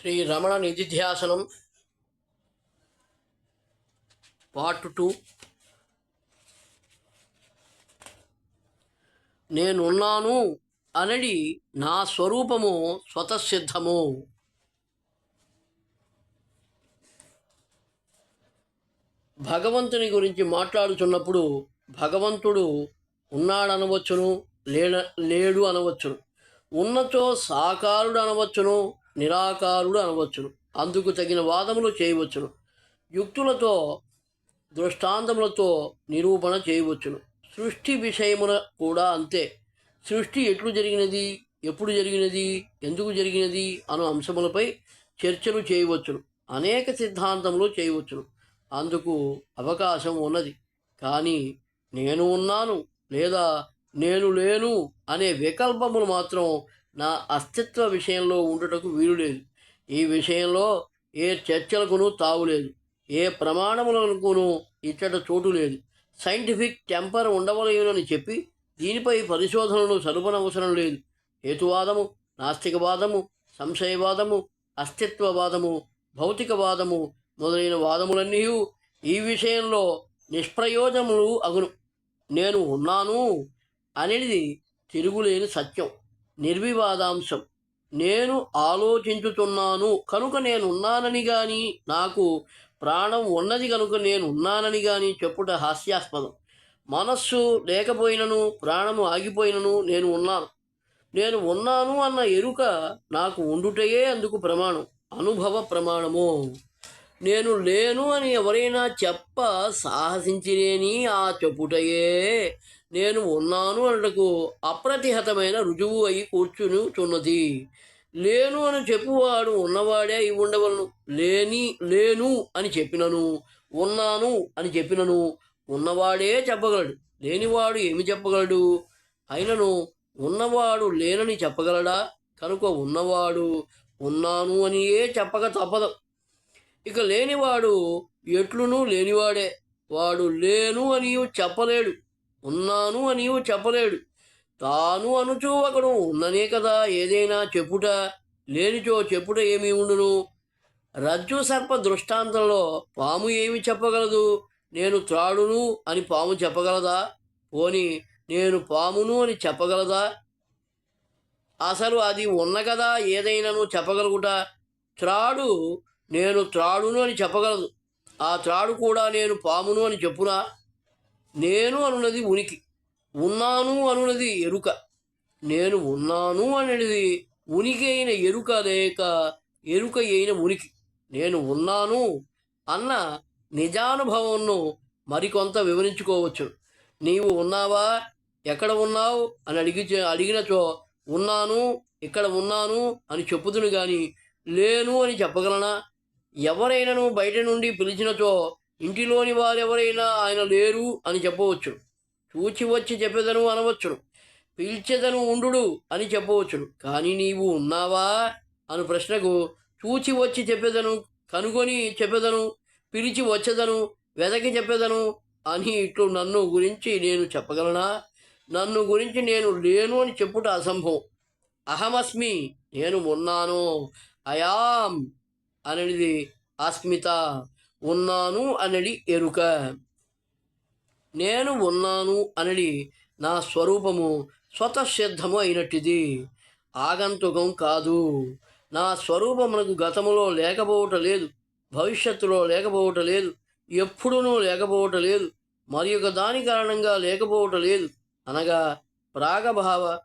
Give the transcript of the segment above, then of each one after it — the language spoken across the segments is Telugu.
శ్రీ రమణ నిధిధ్యాసనం పార్ట్ టూ. నేనున్నాను అనడి నా స్వరూపము స్వతసిద్ధము. భగవంతుని గురించి మాట్లాడుతున్నప్పుడు భగవంతుడు ఉన్నాడనవచ్చును లేడ లేడు అనవచ్చును. ఉన్నచో సాకారుడు అనవచ్చును నిరాకారుడు అనవచ్చును. అందుకు తగిన వాదములు చేయవచ్చును. యుక్తులతో దృష్టాంతములతో నిరూపణ చేయవచ్చును. సృష్టి విషయమున కూడా అంతే. సృష్టి ఎట్లు జరిగినది ఎప్పుడు జరిగినది ఎందుకు జరిగినది అను అంశములపై చర్చలు చేయవచ్చును. అనేక సిద్ధాంతములు చేయవచ్చును. అందుకు అవకాశం ఉన్నది. కానీ నేను ఉన్నాను లేదా నేను లేను అనే వికల్పములు మాత్రం నా అస్తిత్వ విషయంలో ఉండటకు వీలు లేదు. ఈ విషయంలో ఏ చర్చలకును తావులేదు ఏ ప్రమాణములకును ఇచ్చట చోటు లేదు. సైంటిఫిక్ టెంపర్ ఉండవలేనని చెప్పి దీనిపై పరిశోధనలు సరుపనవసరం లేదు. హేతువాదము నాస్తికవాదము సంశయవాదము అస్తిత్వవాదము భౌతికవాదము మొదలైన వాదములన్నీ ఈ విషయంలో నిష్ప్రయోజములు అగును. నేను ఉన్నాను అనేది తిరుగులేని సత్యం. నిర్వివాదాంశం. నేను ఆలోచించుతున్నాను కనుక నేను ఉన్నానని గాని నాకు ప్రాణం ఉన్నది కనుక నేను ఉన్నానని గాని చెప్పుట హాస్యాస్పదం. మనస్సు లేకపోయినను ప్రాణము ఆగిపోయినను నేను ఉన్నాను. నేను ఉన్నాను అన్న ఎరుక నాకు ఉండుటయే అందుకు ప్రమాణం. అనుభవ ప్రమాణము. నేను లేను అని ఎవరైనా చెప్ప సాహసించినేని ఆ చెప్పుటయే. నేను ఉన్నాను అనటకు అప్రతిహతమైన రుజువు అయి కూర్చునుచున్నది. లేను అని చెప్పువాడు ఉన్నవాడే అయి ఉండవలను. లేని లేను అని చెప్పినను. ఉన్నాను అని చెప్పినను. ఉన్నవాడే చెప్పగలడు. లేనివాడు ఏమి చెప్పగలడు? అయినను ఉన్నవాడు లేనని చెప్పగలడా? కనుక ఉన్నవాడు ఉన్నాను అనియే చెప్పక తప్పదు. ఇక లేనివాడు ఎట్లునూ లేనివాడే. వాడు లేను అని చెప్పలేడు. ఉన్నాను అని చెప్పలేడు. తాను అనుచూ ఒకడు ఉన్ననే కదా ఏదైనా చెప్పుట. లేనిచో చెప్పుట ఏమి ఉండును? రజ్జు సర్ప దృష్టాంతంలో పాము ఏమి చెప్పగలదు? నేను త్రాడును అని పాము చెప్పగలదా? పోని నేను పామును అని చెప్పగలదా? అసలు అది ఉన్న కదా ఏదైనాను చెప్పగలుగుట. త్రాడు నేను త్రాడును అని చెప్పగలదు ఆ త్రాడు కూడా నేను పామును అని చెప్పునా? నేను అనున్నది ఉనికి. ఉన్నాను అనున్నది ఎరుక. నేను ఉన్నాను అనేది ఉనికి అయిన ఎరుక లేక ఎరుక అయిన ఉనికి. నేను ఉన్నాను అన్న నిజానుభవంను మరికొంత వివరించుకోవచ్చు. నీవు ఉన్నావా? ఎక్కడ ఉన్నావు? అని అడిగి అడిగినచో ఉన్నాను ఇక్కడ ఉన్నాను అని చెప్పుదును కానీ లేను అని చెప్పగలనా? ఎవరైనాను బయట నుండి పిలిచినచో ఇంటిలోని వారెవరైనా ఆయన లేరు అని చెప్పవచ్చు చూచి వచ్చి చెప్పేదను అనవచ్చును. పిలిచేదను ఉండు అని చెప్పవచ్చును. కానీ నీవు ఉన్నావా? అను ప్రశ్నకు చూచి వచ్చి చెప్పేదను కనుగొని చెప్పేదను పిలిచి వచ్చేదను వెదకి చెప్పేదను అని ఇట్లు నన్ను గురించి నేను చెప్పగలనా? నన్ను గురించి నేను లేను అని చెప్పుట అసంభవం. అహమస్మి నేను ఉన్నాను. అయాం అనేది అస్మిత ఉన్నాను అనడి ఎరుక. నేను ఉన్నాను అనడి నా స్వరూపము స్వతసిద్ధము అయినట్టిది. ఆగంతుకం కాదు. నా స్వరూపమునకు గతములో లేకపోవట లేదు. భవిష్యత్తులో లేకపోవట లేదు. ఎప్పుడునూ లేకపోవట లేదు. మరి ఒక దాని కారణంగా లేకపోవట లేదు. అనగా ప్రాగభావ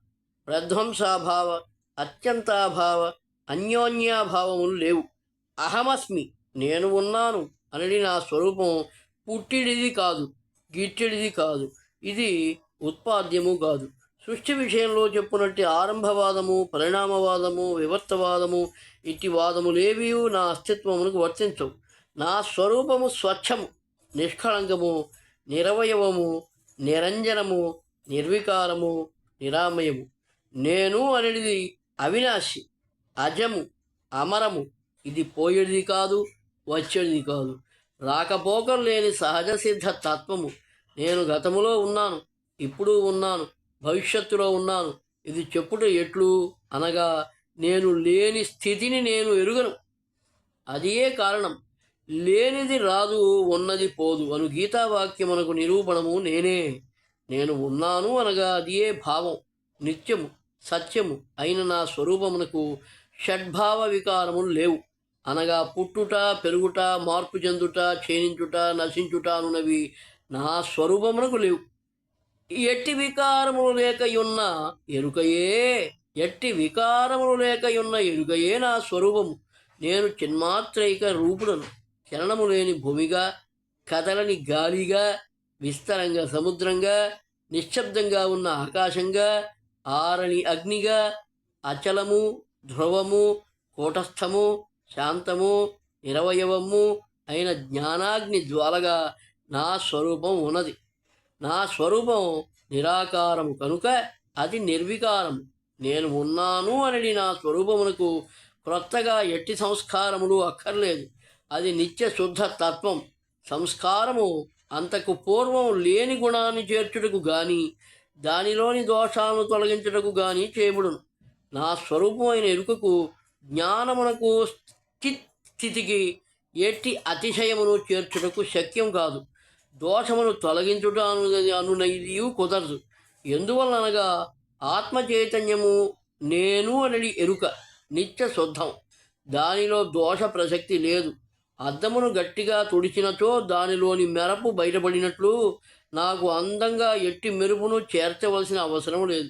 ప్రధ్వంసాభావ అత్యంతాభావ అన్యోన్యాభావములు లేవు. అహమస్మి నేను ఉన్నాను అనేది నా స్వరూపం పుట్టిడిది కాదు గిట్టిడిది కాదు. ఇది ఉత్పాద్యము కాదు. సృష్టి విషయంలో చెప్పునట్టి ఆరంభవాదము పరిణామవాదము వివర్తవాదము ఇట్టి వాదములేవి నా అస్తిత్వమునకు వర్తించవు. నా స్వరూపము స్వచ్ఛము నిష్కళంకము నిరవయవము నిరంజనము నిర్వికారము నిరామయము. నేను అనేది అవినాశి అజము అమరము ఇది పోయేది కాదు వచ్చేది కాదు. రాకపోకలు లేని సహజ సిద్ధ తత్వము. నేను గతములో ఉన్నాను ఇప్పుడు ఉన్నాను భవిష్యత్తులో ఉన్నాను. ఇది చెప్పుట ఎట్లు? అనగా నేను లేని స్థితిని నేను ఎరుగను. అదియే కారణం. లేనిది రాదు ఉన్నది పోదు. అను గీతావాక్యమునకు నిరూపణము నేనే. నేను ఉన్నాను అనగా అదియే భావం. నిత్యము సత్యము అయిన నా స్వరూపమునకు షడ్భావ వికారములు లేవు. అనగా పుట్టుట పెరుగుట మార్పు చెందుట క్షీణించుట నశించుట అనునవి నా స్వరూపమునకు లేవు. ఎట్టి వికారములు లేకయున్న ఎరుకయే ఎట్టి వికారములు లేకయున్న ఎరుకయే నా స్వరూపము. నేను చిన్మాత్రైక రూపుడను. చలనము లేని భూమిగా కదలని గాలిగా విస్తరంగా సముద్రంగా నిశ్శబ్దంగా ఉన్న ఆకాశంగా ఆరని అగ్నిగా అచలము ధ్రువము కూటస్థము శాంతము నిరవయవము అయిన జ్ఞానాగ్ని జ్వాలగా నా స్వరూపం ఉన్నది. నా స్వరూపం నిరాకారము కనుక అది నిర్వికారము. నేను ఉన్నాను అని నా స్వరూపమునకు క్రొత్తగా ఎట్టి సంస్కారములు అక్కర్లేదు. అది నిత్య శుద్ధ తత్వం. సంస్కారము అంతకు పూర్వం లేని గుణాన్ని చేర్చుటకు గాని దానిలోని దోషాలను తొలగించుటకు గాని చేయబడును నా స్వరూపమైన ఎరుకకు జ్ఞానమునకు స్థి- స్థితికి ఎట్టి అతిశయమును చేర్చుటకు శక్యం కాదు. దోషమును తొలగించుట అనునది కుదరదు. ఎందువలనగా ఆత్మచైతన్యము నేను అనడి ఎరుక నిత్య శుద్ధం. దానిలో దోష ప్రసక్తి లేదు. అద్దమును గట్టిగా తుడిచినచో దానిలోని మెరపు బయటపడినట్లు నాకు అందంగా ఎట్టి మెరుపును చేర్చవలసిన అవసరం లేదు.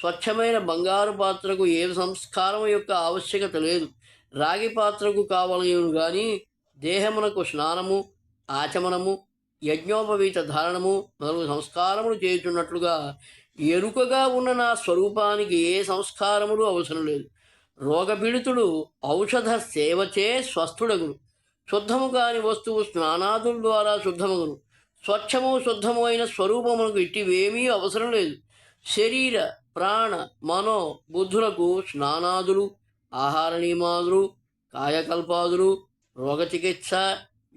స్వచ్ఛమైన బంగారు పాత్రకు ఏ సంస్కారం యొక్క ఆవశ్యకత లేదు. రాగి పాత్రకు కావలయును గాని దేహమునకు స్నానము ఆచమనము యజ్ఞోపవీత ధారణము మొదలగు సంస్కారములు చేయుచున్నట్లుగా ఎరుకగా ఉన్న నా స్వరూపానికి ఏ సంస్కారములు అవసరం లేదు. రోగపీడితుడు ఔషధ సేవచే స్వస్థుడగును. శుద్ధము కాని వస్తువు స్నానాదుల ద్వారా శుద్ధమగును. స్వచ్ఛము శుద్ధము అయిన స్వరూపమునకు ఇట్టివేమీ అవసరం లేదు. శరీర ప్రాణ మనో బుద్ధులకు స్నానాదులు ఆహార నియమాదులు కాయకల్పాదులు రోగచికిత్స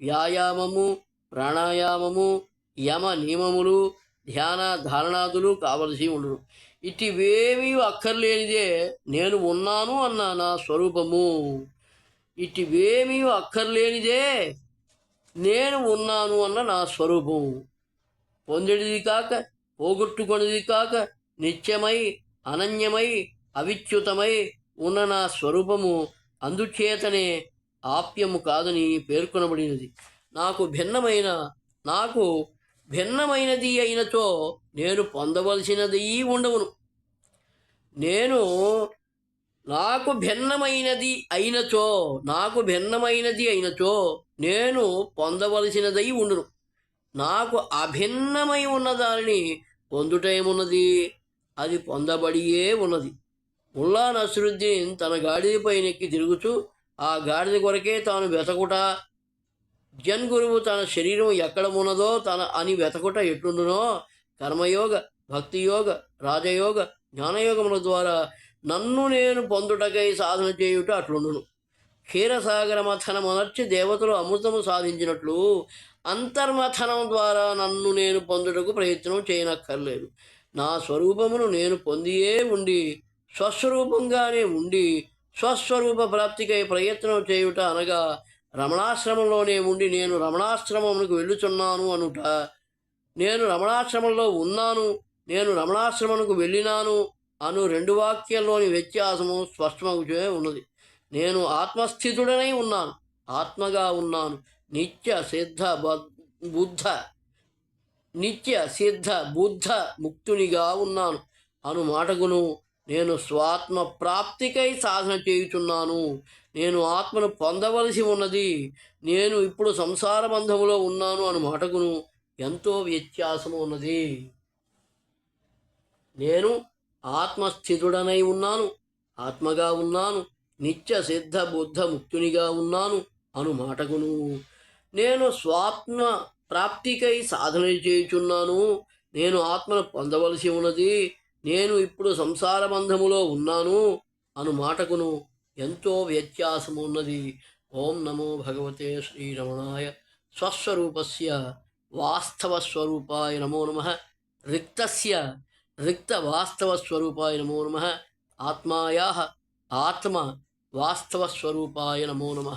వ్యాయామము ప్రాణాయామము యమ నియమములు ధ్యాన ధారణాదులు కావలసి ఉండరు ఇటివేమీ అక్కర్లేనిదే నేను ఉన్నాను అన్న నా స్వరూపము. ఇటివేమీ అక్కర్లేనిదే నేను ఉన్నాను అన్న నా స్వరూపం పొందడిది కాక పోగొట్టుకొనిది కాక నిత్యమై అనన్యమై అవిచ్యుతమై ఉన్న నా స్వరూపము అందుచేతనే ఆప్యము కాదని పేర్కొనబడినది. నాకు భిన్నమైన నాకు భిన్నమైనది అయినచో నేను పొందవలసినది ఉండవును. నేను నాకు భిన్నమైనది అయినచో నాకు భిన్నమైనది అయినచో నేను పొందవలసినదై ఉండును. నాకు అభిన్నమై ఉన్న దానిని పొందుటేమున్నది అది పొందబడియే ఉన్నది. ముల్లా నసరుద్దీన్ తన గాడిదపై నెక్కి తిరుగుతూ ఆ గాడిద కొరకే తాను వెతకుట జన్ గురువు తన శరీరం ఎక్కడ ఉన్నదో తన అని వెతకుట ఎట్లుండునో కర్మయోగ భక్తియోగ రాజయోగ జ్ఞానయోగముల ద్వారా నన్ను నేను పొందుటకై సాధన చేయుట అట్లుండును. క్షీరసాగర మథనమునర్చి దేవతలు అమృతము సాధించినట్లు అంతర్మథనం ద్వారా నన్ను నేను పొందుటకు ప్రయత్నం చేయనక్కర్లేదు. నా స్వరూపమును నేను పొందియే ఉండి స్వస్వరూపంగానే ఉండి స్వస్వరూప ప్రాప్తికై ప్రయత్నం చేయుట అనగా రమణాశ్రమంలోనే ఉండి నేను రమణాశ్రమమునకు వెళ్ళుచున్నాను అనుట. నేను రమణాశ్రమంలో ఉన్నాను నేను రమణాశ్రమంకు వెళ్ళినాను అను రెండు వాక్యాల్లోని వ్యత్యాసము స్పష్టమగుచే ఉన్నది. నేను ఆత్మస్థితుడనై ఉన్నాను ఆత్మగా ఉన్నాను. నిత్య సిద్ధ బ- బుద్ధ నిత్య సిద్ధ బుద్ధ ముక్తునిగా ఉన్నాను అను మాటకును నేను స్వాత్మ ప్రాప్తికై సాధన చేయుచున్నాను. నేను ఆత్మను పొందవలసి ఉన్నది. నేను ఇప్పుడు సంసార బంధములో ఉన్నాను అను మాటకును ఎంతో వ్యత్యాసము ఉన్నది. నేను ఆత్మస్థితుడనై ఉన్నాను. ఆత్మగా ఉన్నాను. నిత్య సిద్ధ బుద్ధ ముక్తునిగా ఉన్నాను అను మాటకును. నేను స్వాత్మ ప్రాప్తికై సాధన చేయుచున్నాను. నేను ఆత్మను పొందవలసి ఉన్నది. నేను ఇప్పుడు సంసార బంధములో ఉన్నాను అను మాటకును ఎంతో వ్యత్యాసము ఉన్నది. ఓం నమో భగవతే శ్రీరమణాయ స్వస్వరూపస్య వాస్తవస్వరూపాయ నమో నమ. రిక్తస్య రిక్త వాస్తవస్వరూపాయ నమో నమ. ఆత్మాయా ఆత్మ వాస్తవస్వరూపాయ నమో నమ.